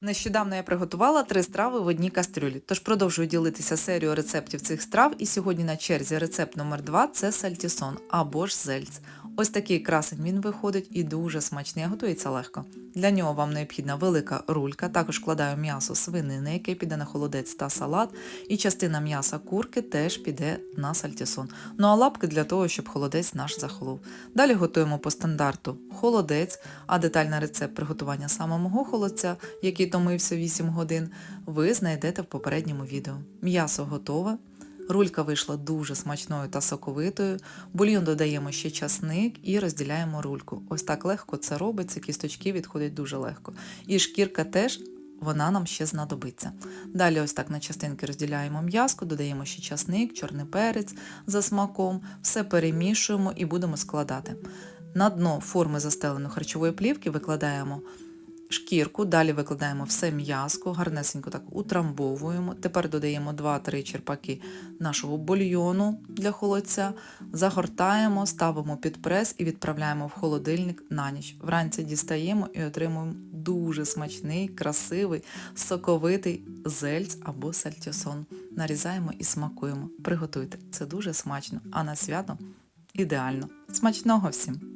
Нещодавно я приготувала три страви в одній кастрюлі, тож продовжую ділитися серією рецептів цих страв. І сьогодні на черзі рецепт номер 2 це сальтісон або ж зельц. Ось такий красень він виходить і дуже смачний, а готується легко. Для нього вам необхідна велика рулька, також вкладаю м'ясо свинини, яке піде на холодець та салат, і частина м'яса курки теж піде на сальтісон. Ну а лапки для того, щоб холодець наш захолов. Далі готуємо по стандарту холодець, а детальний рецепт приготування саме мого холодця, який томився 8 годин, ви знайдете в попередньому відео. М'ясо готове. Рулька вийшла дуже смачною та соковитою. Бульйон додаємо ще часник і розділяємо рульку. Ось так легко це робиться, кісточки відходять дуже легко. І шкірка теж вона нам ще знадобиться. Далі ось так на частинки розділяємо м'яско, додаємо ще часник, чорний перець за смаком, все перемішуємо і будемо складати. На дно форми застеленої харчової плівки викладаємо шкірку, далі викладаємо все м'язко, гарнесенько так утрамбовуємо. Тепер додаємо 2-3 черпаки нашого бульйону для холодця, загортаємо, ставимо під прес і відправляємо в холодильник на ніч. Вранці дістаємо і отримуємо дуже смачний, красивий, соковитий зельц або сальтісон. Нарізаємо і смакуємо. Приготуйте, це дуже смачно, а на свято ідеально. Смачного всім!